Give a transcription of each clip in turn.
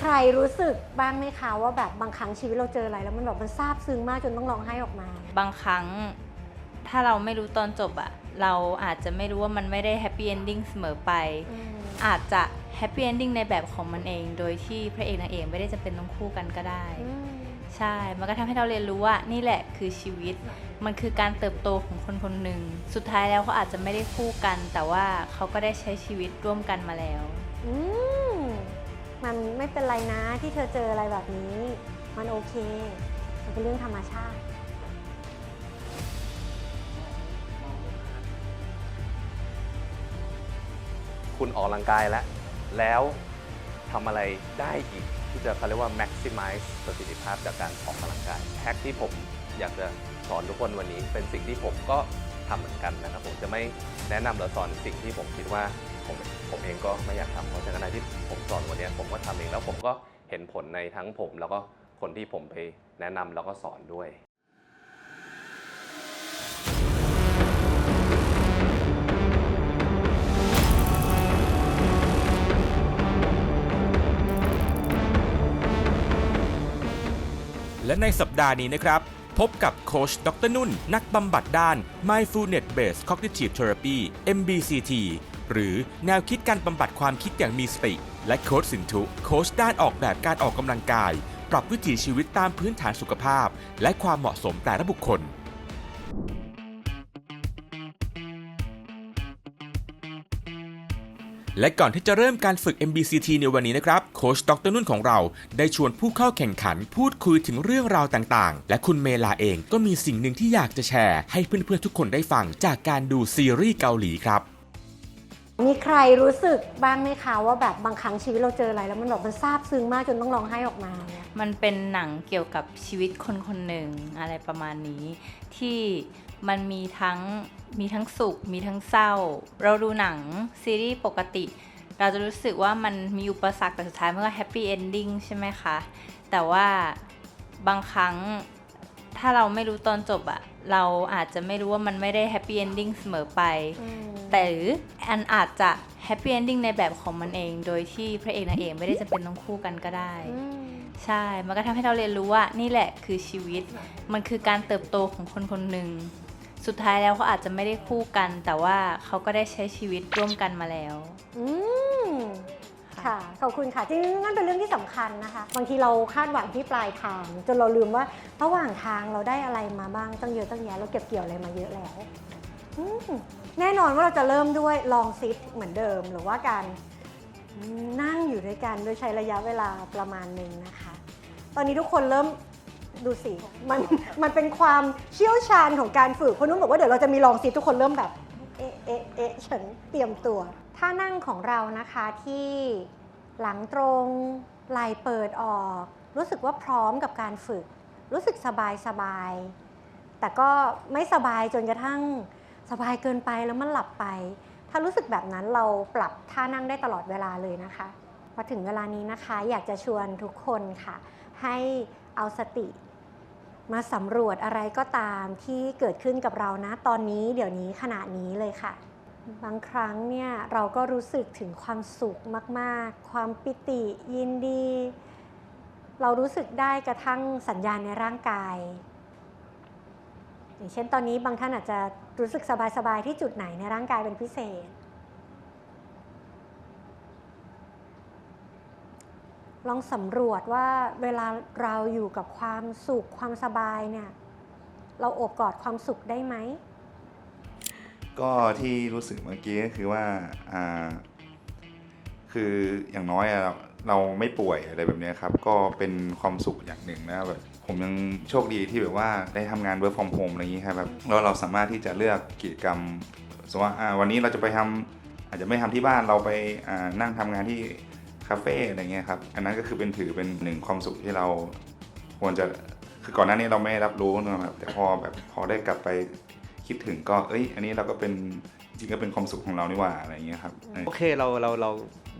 ใครรู้สึกบ้างไหมคะว่าแบบบางครั้งชีวิตเราเจออะไร แล้วมันแบบมันซาบซึ้งมากจนต้องร้องไห้ออกมา บางครั้งถ้าเราไม่รู้ตอนจบอะเราอาจจะไม่รู้ว่ามันไม่ได้แฮปปี้เอนดิ้งเสมอไป อาจจะแฮปปี้เอนดิ้งในแบบของมันเอง โดยที่พระเอกนางเอกไม่ได้จำเป็นต้องคู่กันก็ได้ ใช่ มันก็ทำให้เราเรียนรู้ว่านี่แหละคือชีวิต มันคือการเติบโตของคนคนหนึ่ง สุดท้ายแล้วเขาอาจจะไม่ได้คู่กัน แต่ว่าเขาก็ได้ใช้ชีวิตร่วมกันมาแล้ว อื มันไม่เป็นไรนะที่เธอเจออะไรแบบนี้ มันโอเค มันเป็นเรื่องธรรมชาติ คุณออกกำลังกายแล้ว แล้วทำอะไรได้อีกที่จะเขาเรียกว่า maximize ประสิทธิภาพจากการออกกำลังกายแฮกที่ผมอยากจะสอนทุกคนวันนี้ เป็นสิ่งที่ผมก็ทำเหมือนกันนะครับ ผมจะไม่แนะนำหรือสอนสิ่งที่ผมคิดว่า ผมผมเองก็ไม่อยากทำเพราะฉะนั้นอะไรที่ผมสอนวันนี้ผมก็ทำเองแล้วผมก็เห็นผลในทั้งผม แล้วก็คนที่ผมไปแนะนำแล้วก็สอนด้วยและในสัปดาห์นี้นะครับ พบกับโคชดรนุ่น นักบำบัดด้าน Mindfulness Based Cognitive Therapy MBCT หรือแนวคิดการบำบัดความคิดอย่างมีสติ และโค้ชสินทุโค้ชด้านออกแบบการออกกำลังกาย ปรับวิถีชีวิตตามพื้นฐานสุขภาพ และความเหมาะสมแต่ละบุคคลและก่อนที่จะเริ่มการฝึก MBCT ในวันนี้นะครับ โค้ชดรนุ่นของเรา ได้ชวนผู้เข้าแข่งขัน พูดคุยถึงเรื่องราวต่างๆ และคุณเมลาเองก็มีสิ่งหนึ่งที่อยากจะแชร์ ให้เพื่อนๆทุกคนได้ฟังจากการดูซีรีส์เกาหลีครับ มีใครรู้สึกบ้างไหมคะว่าแบบบางครั้งชีวิตเราเจออะไรแล้วมันแบบมันซาบซึ้งมากจนต้องร้องไห้ออกมาเนี่ยมันเป็นหนังเกี่ยวกับชีวิตคนคนหนึ่งอะไรประมาณนี้ ที่มันมีทั้งมีทั้งสุข มีทั้งเศร้า เราดูหนังซีรีส์ปกติ เราจะรู้สึกว่ามันมีอุปสรรคแต่สุดท้ายมันก็แฮปปี้เอนดิ้งใช่ไหมคะ แต่ว่าบางครั้ง ถ้าเราไม่รู้ตอนจบอะเราอาจจะไม่รู้ว่ามันไม่ได้แฮปปี้เอนดิ้งเสมอไป แต่หรืออันอาจจะแฮปปี้เอนดิ้งในแบบของมันเอง โดยที่พระเอกนางเอกไม่ได้จำเป็นต้องคู่กันก็ได้ ใช่ มันก็ทำให้เราเรียนรู้ว่านี่แหละคือชีวิต มันคือการเติบโตของคนคนหนึ่ง สุดท้ายแล้วเขาอาจจะไม่ได้คู่กัน แต่ว่าเขาก็ได้ใช้ชีวิตร่วมกันมาแล้ว ค่ะขอบคุณค่ะจริงๆนั่นเป็นเรื่องที่สำคัญนะคะ บางทีเราคาดหวังที่ปลายทาง จนเราลืมว่าระหว่างทางเราได้อะไรมาบ้างตั้งเยอะตั้งแยะเราเก็บเกี่ยวอะไรมาเยอะแล้วอืมแน่นอนว่าเราจะเริ่มด้วยลองซิทเหมือนเดิม หรือว่าการนั่งอยู่ด้วยกันโดยใช้ระยะเวลาประมาณหนึ่งนะคะ ตอนนี้ทุกคนเริ่มดูสิมันมันเป็นความเชี่ยวชาญของการฝึกคนนู้นบอกว่าเดี๋ยวเราจะมีลองซิททุกคนเริ่มแบบ เอ๊ะเอ๊ะเอ๊ะฉันเตรียมตัว ท่านั่งของเรานะคะที่หลังตรงไหล่เปิดออก รู้สึกว่าพร้อมกับการฝึก รู้สึกสบายสบาย แต่ก็ไม่สบายจนกระทั่งสบายเกินไปแล้วมันหลับไป ถ้ารู้สึกแบบนั้นเราปรับท่านั่งได้ตลอดเวลาเลยนะคะพอถึงเวลานี้นะคะ อยากจะชวนทุกคนค่ะ ให้เอาสติ มาสำรวจอะไรก็ตามที่เกิดขึ้นกับเรานะตอนนี้เดี๋ยวนี้ขณะนี้เลยค่ะ บางครั้งเนี่ยเราก็รู้สึกถึงความสุขมากๆ ความปิติยินดี เรารู้สึกได้กระทั่งสัญญาณในร่างกาย อย่างเช่นตอนนี้บางท่านอาจจะรู้สึกสบายๆที่จุดไหนในร่างกายเป็นพิเศษ ลองสำรวจว่าเวลาเราอยู่กับความสุขความสบายเนี่ยเราโอบกอดความสุขได้ไหม ก็ที่รู้สึกเมื่อกี้ก็คือว่าอ่า คืออย่างน้อยอะเราเราไม่ป่วยอะไรแบบเนี้ยครับ ก็เป็นความสุขอย่างหนึ่งนะแบบผมยังโชคดีที่แบบว่าได้ทำงาน work from home อะไรอย่างนี้ครับแบบแล้วเราสามารถที่จะเลือกกิจกรรมสมมติว่าอ่าวันนี้เราจะไปทำอาจจะไม่ทำที่บ้านเราไปอ่านั่งทำงานที่คาเฟ่อะไรเงี้ยครับอันนั้นก็คือเป็นถือเป็นหนึ่งความสุขที่เราควรจะคือก่อนหน้านี้เราไม่รับรู้นะครับแต่พอแบบพอได้กลับไป คิดถึงก็เอ้ย อันนี้เราก็เป็นจริงๆก็เป็นความสุขของเรานี่หว่าอะไรอย่างเงี้ยครับเออโอเคเราเราเรา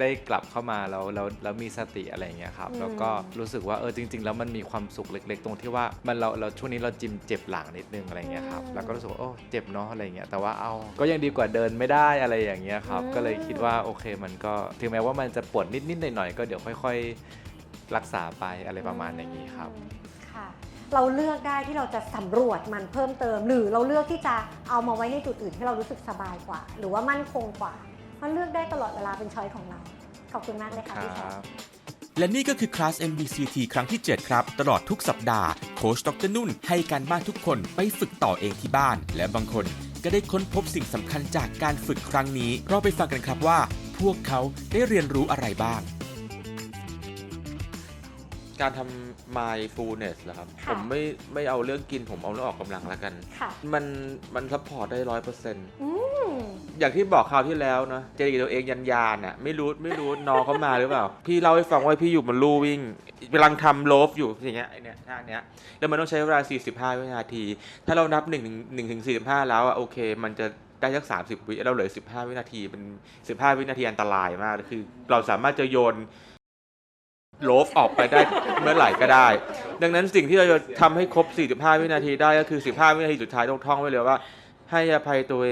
ได้กลับเข้ามาแล้วเราเรามีสติอะไรอย่างเงี้ยครับอืมแล้วก็รู้สึกว่าเออจริง ๆ แล้วมันมีความสุขเล็ก ๆ ตรงที่ว่ามันเราเราช่วงนี้เราจิมเจ็บหลังนิดนึงอะไรอย่างเงี้ยครับแล้วก็รู้สึกว่าโอ้เจ็บเนาะอะไรอย่างเงี้ยแต่ว่าเอาก็ยังดีกว่าเดินไม่ได้อะไรอย่างเงี้ยครับก็เลยคิดว่าโอเคมันก็ถึงแม้ว่ามันจะปวดนิดๆหน่อยๆก็เดี๋ยวค่อย ๆ รักษาไปอะไรประมาณอย่างนี้ครับค่ะ เราเลือกได้ที่เราจะสำรวจมันเพิ่มเติม หรือเราเลือกที่จะเอามาไว้ในจุดอื่นที่เรารู้สึกสบายกว่า หรือว่ามั่นคงกว่ามันเลือกได้ตลอดเวลาเป็นช้อยของเรา ขอบคุณมากเลยค่ะพี่แชมป์และนี่ก็คือคลาส MBCT ครั้งที่ 7 ครับ ตลอดทุกสัปดาห์โค้ชดรนุ่น ให้การบ้านทุกคนไปฝึกต่อเองที่บ้าน และบางคนก็ได้ค้นพบสิ่งสำคัญจากการฝึกครั้งนี้ เราไปฟังกันครับว่า พวกเขาได้เรียนรู้อะไรบ้าง การทำ mindfulness เหรอครับ ค่ะ ผมไม่ไม่เอาเรื่องกินผมเอาเรื่องออกกำลังแล้วกัน ค่ะ มันมันซัพพอร์ตได้ร้อยเปอร์เซ็นต์อืม อย่างที่บอกคราวที่แล้วเนาะเจดีตัวเองยันยานอะไม่รู้ไม่รู้ น้องเขามาหรือเปล่า พี่เล่าให้ฟังว่าพี่อยู่บนลู่วิ่งกำลังทำโลฟอยู่อย่างเงี้ยไอเนี้ยท่าเนี้ยแล้วมันต้องใช้เวลา 45 วินาที ถ้าเรานับ1ถึง1ถึง45 แล้วอะโอเค มันจะได้สัก 30 วิเราเหลือ 15 วินาทีเป็น 15 วินาทีอันตรายมากคือ เราสามารถจะโยน โลฟออกไปได้เมื่อไหร่ก็ได้ ดังนั้นสิ่งที่เราจะทำให้ครบ 45 วินาทีได้ก็คือ 15 วินาทีสุดท้ายต้องท่องไว้เลยว่า ให้อภัยตัวเอ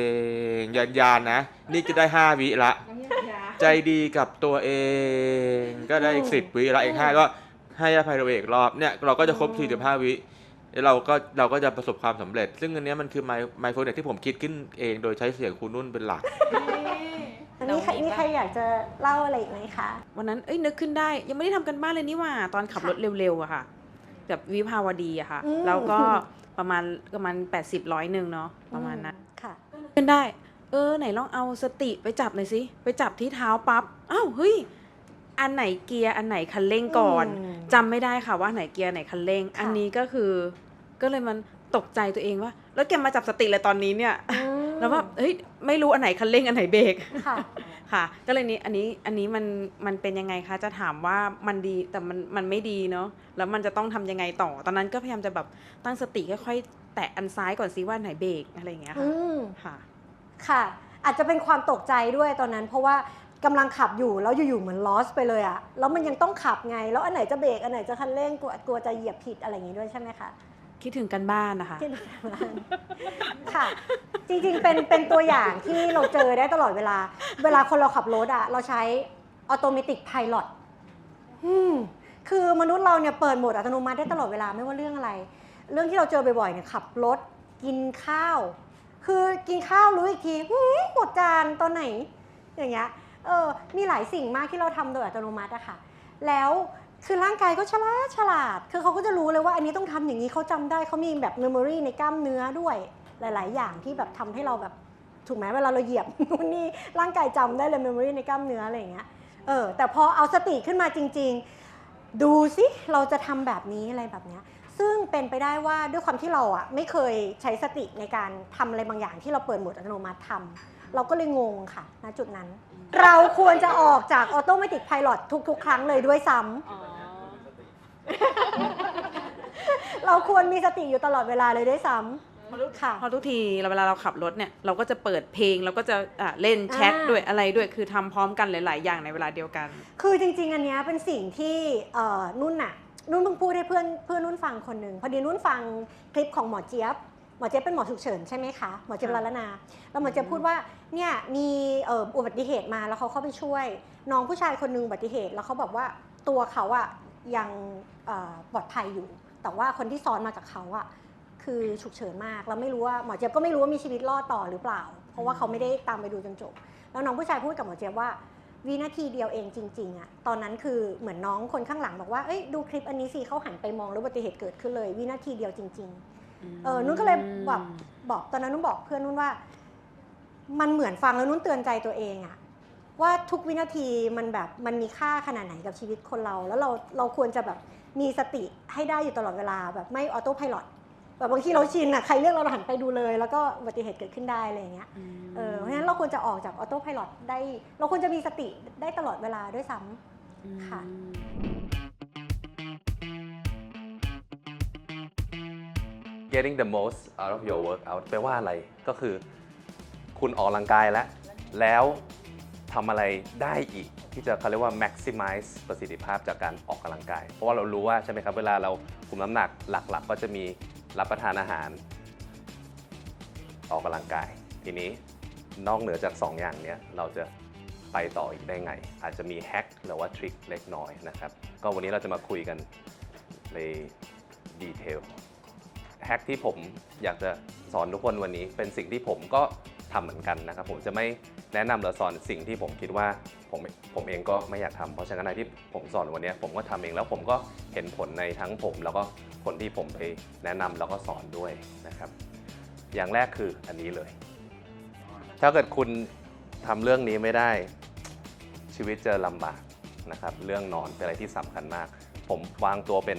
งยันยานนะ นี่ก็ได้ 5 วิละ ใจดีกับตัวเองก็ได้อีก 10 วิละอีก5ก็ให้อภัยตัวเองรอบเนี่ยเราก็จะครบ 45 วิแล้วเราก็เราก็จะประสบความสำเร็จ ซึ่งอันนี้มันคือ my my project ที่ผมคิดขึ้นเองโดยใช้เสียงคุณนุ่นเป็นหลัก อันนี้ใครนี่ใครอยากจะเล่าอะไรอีกไหมคะ วันนั้นเอ้ยนึกขึ้นได้ ยังไม่ได้ทำกันบ้านเลยนี่หว่า ตอนขับรถเร็วๆอะค่ะแบบวิภาวดีอะค่ะอืมแล้วก็ประมาณประมาณ80ร้อยหนึ่งเนาะประมาณนั้นค่ะขึ้นได้ เออ ไหนลองเอาสติไปจับหน่อยสิไปจับที่เท้าปั๊บอ้าวเฮ้ยอันไหนเกียร์อันไหนคันเร่งก่อนอืมจำไม่ได้ค่ะว่าไหนเกียร์ไหนคันเร่งค่ะอันนี้ก็คือ ก็เลยมันตกใจตัวเองว่า แล้วแกมาจับสติเลยตอนนี้เนี่ยอืม แล้วแบบเฮ้ยไม่รู้อันไหนคันเร่งอันไหนเบรกค่ะค่ะ ก็เลยนี้อันนี้อันนี้มันมันเป็นยังไงคะจะถามว่ามันดีแต่มันมันไม่ดีเนาะแล้วมันจะต้องทำยังไงต่อ ตอนนั้นก็พยายามจะแบบตั้งสติค่อยๆแตะอันซ้ายก่อนซิว่าไหนเบรกอะไรอย่างเงี้ยอืค่ะมค่ะ ค่ะ อาจจะเป็นความตกใจด้วยตอนนั้น เพราะว่ากำลังขับอยู่แล้วอยู่ๆเหมือนลอสไปเลยอะแล้วมันยังต้องขับไง แล้วอันไหนจะเบรกอันไหนจะคันเร่งกลัวกลัวจะเหยียบผิดอะไรอย่างงี้ด้วยใช่ไหมคะ คิดถึงกันบ้านนะคะ ที่ทำงานค่ะ จริงๆ เป็นเป็นตัวอย่างที่เราเจอได้ตลอดเวลา เวลาคนเราขับรถอะเราใช้ออโตเมติกพาย o t อืมคือมนุษย์เราเนี่ยเปิดโหมดอัตโนมัติได้ตลอดเวลาไม่ว่าเรื่องอะไร เรื่องที่เราเจอบ่อยๆเนี่ยขับรถ กินข้าว คือกินข้าวรู้อีกทีหืมหมดจานตอนไหน อย่างเงี้ยเออมีหลายสิ่งมากที่เราทำโดยอัตโนมัติอะค่ะ แล้ว คือร่างกายก็ฉลาดฉลาด คือเขาก็จะรู้เลยว่าอันนี้ต้องทำอย่างนี้เขาจำได้เขามีแบบเมมโมรีในกล้ามเนื้อด้วย หลาย ๆ อย่างที่แบบทำให้เราแบบถูกไหมเวลาเราเหยียบนู่นนี่ร่างกายจำได้เลยเมมโมรีในกล้ามเนื้ออะไรอย่างเงี้ยเออแต่พอเอาสติขึ้นมาจริง ๆ ดูสิเราจะทำแบบนี้อะไรแบบเนี้ยซึ่งเป็นไปได้ว่าด้วยความที่เราอะไม่เคยใช้สติในการทำอะไรบางอย่างที่เราเปิดโหมดอัตโนมัติทำเราก็เลยงงค่ะณจุดนั้น เราควรจะออกจากออโตเมติกพายโทุกๆ ครั้งเลยด้วยซ้ำ เราควรมีสติอยู่ตลอดเวลาเลยด้วยซ้ำค่ะ พอทุกทีเราเวลาเราขับรถเนี่ยเราก็จะเปิดเพลงเราก็จะอะเล่นแชทอ่าด้วยอะไรด้วยคือทำพร้อมกันหลาย ๆ อย่างในเวลาเดียวกัน คือจริง ๆ อันเนี้ยเป็นสิ่งที่เอ่อนุ่นน่ะ นุ่นเพิ่งพูดให้เพื่อนเพื่อนนุ่นฟังคนหนึ่งพอดีนุ่นฟังคลิปของหมอเจี๊ยบ หมอเจี๊ยบเป็นหมอฉุกเฉินใช่ไหมคะหมอเจี๊ยบค่ะลาลนา แล้วหมอเจี๊ยบพูดว่าเนี่ยมีเอ่ออุบัติเหตุมาแล้วเขาเข้าไปช่วย น้องผู้ชายคนหนึงอุบัติเหตุแล้วเขาบอกว่าตัวเขาอะ ยังเอ่อปลอดภัยอยู่ แต่ว่าคนที่ซ้อนมากับเขาอะคือฉุกเฉินมากแล้วไม่รู้ว่าหมอเจี๊ยบก็ไม่รู้ว่ามีชีวิตรอดต่อหรือเปล่า เพราะว่าเขาไม่ได้ตามไปดูจนจบ แล้วน้องผู้ชายพูดกับหมอเจี๊ยบว่าวินาทีเดียวเองจริงๆอะตอนนั้นคือเหมือนน้องคนข้างหลังบอกว่าเอ้ยดูคลิปอันนี้สิเขาหันไปมองแล้วอุบัติเหตุเกิดขึ้นเลย วินาทีเดียวจริง ๆ เออนุ่นก็เลยแบบบอกตอนนั้นนุ่นบอกเพื่อนนุ่นว่า มันเหมือนฟังแล้วนุ่นเตือนใจตัวเองอะ ว่าทุกวินาทีมันแบบมันมีค่าขนาดไหนกับชีวิตคนเรา แล้วเราเราควรจะแบบมีสติให้ได้อยู่ตลอดเวลาแบบไม่ออโต้พายโแบบบางทีเราชินอะใครเรียกเราเราหันไปดูเลย แล้วก็อุบัติเหตุเกิดขึ้นได้อะไรอย่างเงี้ยเออเพราะฉะนั้นเราควรจะออกจากออโต้พายโได้ เราควรจะมีสติได้ตลอดเวลาด้วยซ้ำค่ะ getting the most out of your workout แปลว่าอะไร ก็คือ คุณออกกำลังกายแล้ว แล้ว ทำอะไรได้อีก ที่จะเขาเรียกว่า maximize ประสิทธิภาพจากการออกกำลังกาย เพราะว่าเรารู้ว่าใช่ไหมครับเวลาเราคุมน้ำหนักหลักๆก็จะมีรับประทานอาหาร ออกกำลังกาย ทีนี้นอกเหนือจาก 2 อย่างนี้เราจะไปต่ออีกได้ไง อาจจะมีแฮกหรือว่าทริคเล็กน้อยนะครับ ก็วันนี้เราจะมาคุยกันในดีเทลแฮกที่ผมอยากจะสอนทุกคนวันนี้เป็นสิ่งที่ผมก็ ทำเหมือนกันนะครับ ผมจะไม่แนะนำหรือสอนสิ่งที่ผมคิดว่าผมผมเองก็ไม่อยากทำเพราะฉะนั้นอะไรที่ผมสอนวันนี้ผมก็ทำเองแล้วผมก็เห็นผลในทั้งผม แล้วก็คนที่ผมไปแนะนำแล้วก็สอนด้วยนะครับ อย่างแรกคืออันนี้เลย ถ้าเกิดคุณทำเรื่องนี้ไม่ได้ชีวิตจะลำบากนะครับ เรื่องนอนเป็นอะไรที่สำคัญมาก ผมวางตัวเป็น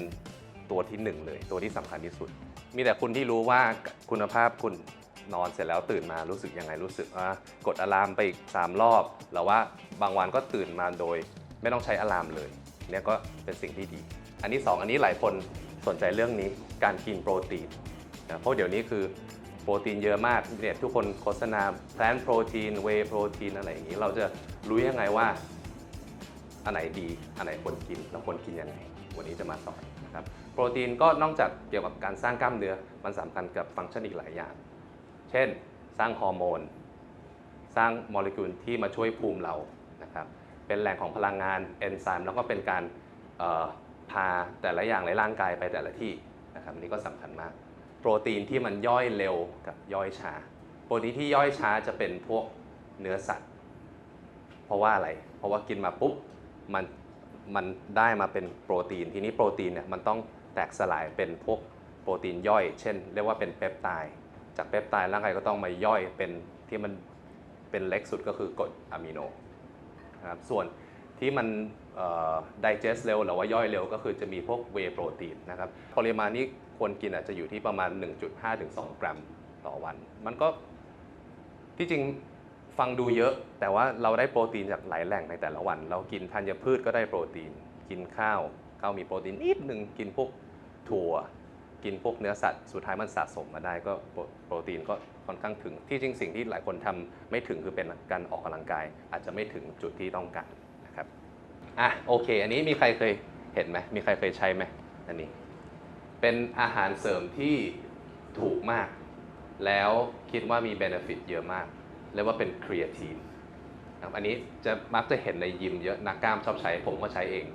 ตัวที่หนึ่งเลย ตัวที่สำคัญที่สุด มีแต่คุณที่รู้ว่าคุณภาพคุณ นอนเสร็จแล้วตื่นมารู้สึกยังไงรู้สึกว่ากดอะลามไปอีกสามรอบหรือว่าบางวันก็ตื่นมาโดย ไม่ต้องใช้อะลามเลยเนี่ยก็เป็นสิ่งที่ดี อันที่สองอันนี้หลายคนสนใจเรื่องนี้การกินโปรตีนนะเพราะเดี๋ยวนี้คือโปรตีนเยอะมากเนี่ยทุกคนโฆษณาแพลนโปรตีนเวโปรตีนอะไรอย่างนี้ เราจะรู้ยังไงว่า อันไหนดี อันไหนควรกินแล้วควรกินยังไง วันนี้จะมาสอนนะครับโปรตีนก็นอกจากเกี่ยวกับการสร้างกล้ามเนื้อมันสำคัญกับฟังก์ชันอีกหลายอย่าง เช่น สร้างฮอร์โมน สร้างโมเลกุลที่มาช่วยภูมิเรานะครับเป็นแหล่งของพลังงานเอนไซม์แล้วก็เป็นการพาแต่ละอย่างในร่างกายไปแต่ละที่นะครับอันนี้ก็สำคัญมาก โปรตีนที่มันย่อยเร็วกับย่อยช้า โปรตีนที่ย่อยช้าจะเป็นพวกเนื้อสัตว์ เพราะว่าอะไร เพราะว่ากินมาปุ๊บมันมันได้มาเป็นโปรตีน ทีนี้โปรตีนเนี่ยมันต้องแตกสลายเป็นพวกโปรตีนย่อย เช่น เรียกว่าเป็นเปปไทด์ จากเปปไทด์ร่างกายก็ต้องมาย่อยเป็นที่มันเป็นเล็กสุดก็คือกรดอะมิโนนะครับส่วนที่มันเอ่อ digest เร็วหรือว่าย่อยเร็วก็คือจะมีพวกเวโปรตีนนะครับปริมาณนี้ควรกินอาจจะอยู่ที่ประมาณ 1.5ถึง2กรัมต่อวัน มันก็ที่จริงฟังดูเยอะ แต่ว่าเราได้โปรตีนจากหลายแหล่งในแต่ละวัน เรากินธัญพืชก็ได้โปรตีน กินข้าวข้าวมีโปรตีนนิดหนึ่งกินพวกถั่ว กินพวกเนื้อสัตว์สุดท้ายมันสะสมมาได้ก็โปรตีนก็ค่อนข้างถึง ที่จริงสิ่งที่หลายคนทำไม่ถึงคือเป็นการออกกำลังกาย อาจจะไม่ถึงจุดที่ต้องการนะครับอะโอเค อันนี้มีใครเคยเห็นไหมมีใครเคยใช้ไหมอันนี้ เป็นอาหารเสริมที่ถูกมาก แล้วคิดว่ามีเบนฟิตเยอะมากเรียกว่าเป็นครีเอทีนนะครับอันนี้จะมักจะเห็นในยิมเยอะนักกล้ามชอบใช้ผมก็ใช้เอง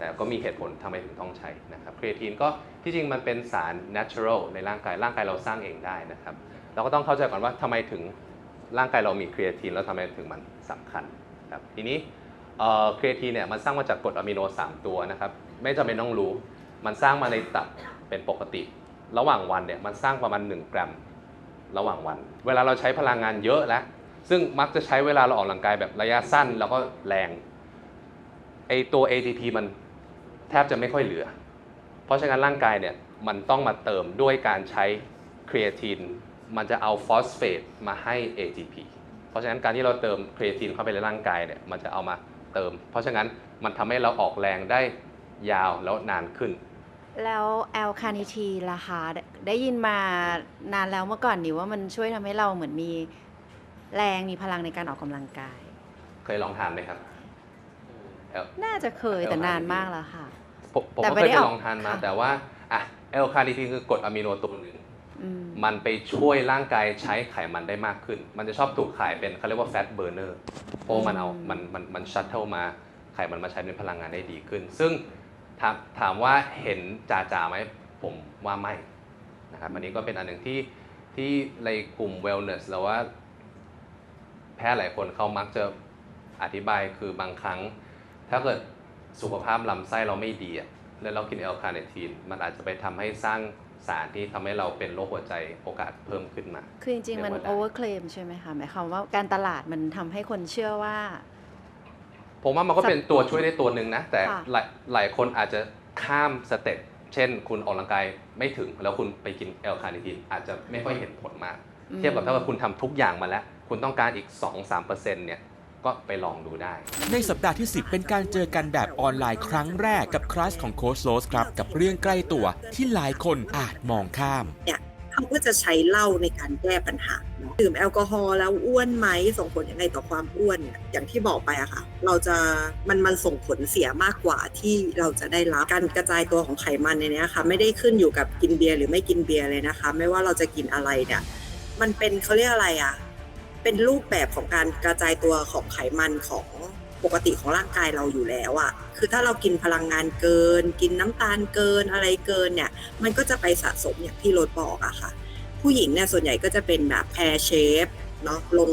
แต่ก็มีเหตุผลทำไมถึงต้องใช้นะครับครีเอทีนก็ที่จริงมันเป็นสาร natural ในร่างกายร่างกายเราสร้างเองได้นะครับ เราก็ต้องเข้าใจก่อนว่าทำไมถึงร่างกายเรามีครีเอทีนแล้วทำไมถึงมันสำคัญครับทีนี้ครีเอทีนเนี่ยมันสร้างมาจากกรดอะมิโน 3 ตัวนะครับไม่จำเป็นต้องรู้ มันสร้างมาในตับเป็นปกติ ระหว่างวันเนี่ยมันสร้างประมาณ 1 กรัมระหว่างวัน เวลาเราใช้พลังงานเยอะแล้ว ซึ่งมักจะใช้เวลาเราออกกำลังกายแบบระยะสั้นแล้วก็แรงไอตัว ATP มัน แทบจะไม่ค่อยเหลือ เพราะฉะนั้นร่างกายเนี่ยมันต้องมาเติมด้วยการใช้ครีเอทีนมันจะเอาฟอสเฟตมาให้ ATP เพราะฉะนั้นการที่เราเติมครีเอทีนเข้าไปในร่างกายเนี่ยมันจะเอามาเติม เพราะฉะนั้นมันทำให้เราออกแรงได้ยาวแล้วนานขึ้น แล้วแอลคาเนิทีล่ะคะได้ได้ยินมานานแล้วเมื่อก่อนนี่ว่ามันช่วยทำให้เราเหมือนมีแรงมีพลังในการออกกำลังกาย เคยลองทานไหมครับเอลน่าจะเคยแต่นานมากแล้วค่ะ ผมผมแต่ก็ไม่เคยได้ไปออกลองทานมาค่ะแต่ว่าอะแอลคาเนิทีนคือกรดอะมิโนตัวหนึ่งอืมมันไปช่วยร่างกายใช้ไขมันได้มากขึ้น มันจะชอบถูกขายเป็นเขาเรียกว่า fat burner เพราะว่ามันเอา มัน มัน มันชัตเทิลมา ไขมันมาใช้เป็นพลังงานได้ดีขึ้น ซึ่งถามถามว่าเห็นจ่าจ่าๆไหมผมว่าไม่นะครับอันนี้ก็เป็นอันหนึ่งที่ที่ในกลุ่ม wellness แล้วว่า แพทย์หลายคนเขามักจะอธิบายคือบางครั้ง ถ้าเกิด สุขภาพลำไส้เราไม่ดีอะแล้วเรากินแอลคาเนทีนมันอาจจะไปทำให้สร้างสารที่ทำให้เราเป็นโรคหัวใจโอกาสเพิ่มขึ้นมา คือจริงๆ มันเรียกว่าได้โอเวอร์เคลมใช่ไหมคะหมายความว่าการตลาดมันทำให้คนเชื่อว่า ผมว่ามันก็เป็นตัวช่วยได้ตัวหนึ่งนะ แต่ค่ะหลายหลายคนอาจจะข้ามสเต็ปเช่น คุณออกกำลังกายไม่ถึงแล้วคุณไปกินแอลคาเนทีนอาจจะไม่ค่อยเห็นผลมากอืมเทียบกับถ้าว่าคุณทำทุกอย่างมาแล้ว คุณต้องการอีก 2-3%เนี่ย ก็ไปลองดูได้ ในสัปดาห์ที่ 10 เป็นการเจอกันแบบออนไลน์ครั้งแรกกับคลาสของโค้ชโรสครับ กับเรื่องใกล้ตัวที่หลายคนอาจมองข้ามเขาก็จะใช้เหล้าในการแก้ปัญหาเนอะดื่มแอลกอฮอล์แล้วอ้วนไหมส่งผลยังไงต่อความอ้วนเนี่ยอย่างที่บอกไปอะค่ะ เราจะมันมันส่งผลเสียมากกว่าที่เราจะได้รับการกระจายตัวของไขมันในเนี้ยค่ะไม่ได้ขึ้นอยู่กับกินเบียร์หรือไม่กินเบียร์เลยนะคะ ไม่ว่าเราจะกินอะไรเนี่ยมันเป็นเขาเรียกอะไรอะ เป็นรูปแบบของการกระจายตัวของไขมันของปกติของร่างกายเราอยู่แล้วอะคือถ้าเรากินพลังงานเกิน กินน้ำตาลเกินอะไรเกินเนี่ย มันก็จะไปสะสมอย่างที่รถบอกอะค่ะ ผู้หญิงเนี่ยส่วนใหญ่ก็จะเป็นแบบแพรเชฟเนาะลง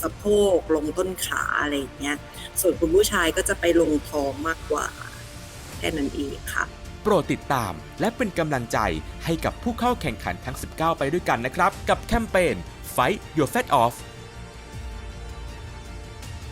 สะโพกลงต้นขาอะไรอย่างเงี้ย ส่วนคุณผู้ชายก็จะไปลงท้องมากกว่าแค่นั้นเองค่ะ โปรดติดตามและเป็นกำลังใจให้กับผู้เข้าแข่งขันทั้ง 19 ไปด้วยกันนะครับ กับแคมเปญ Fight Your Fat Off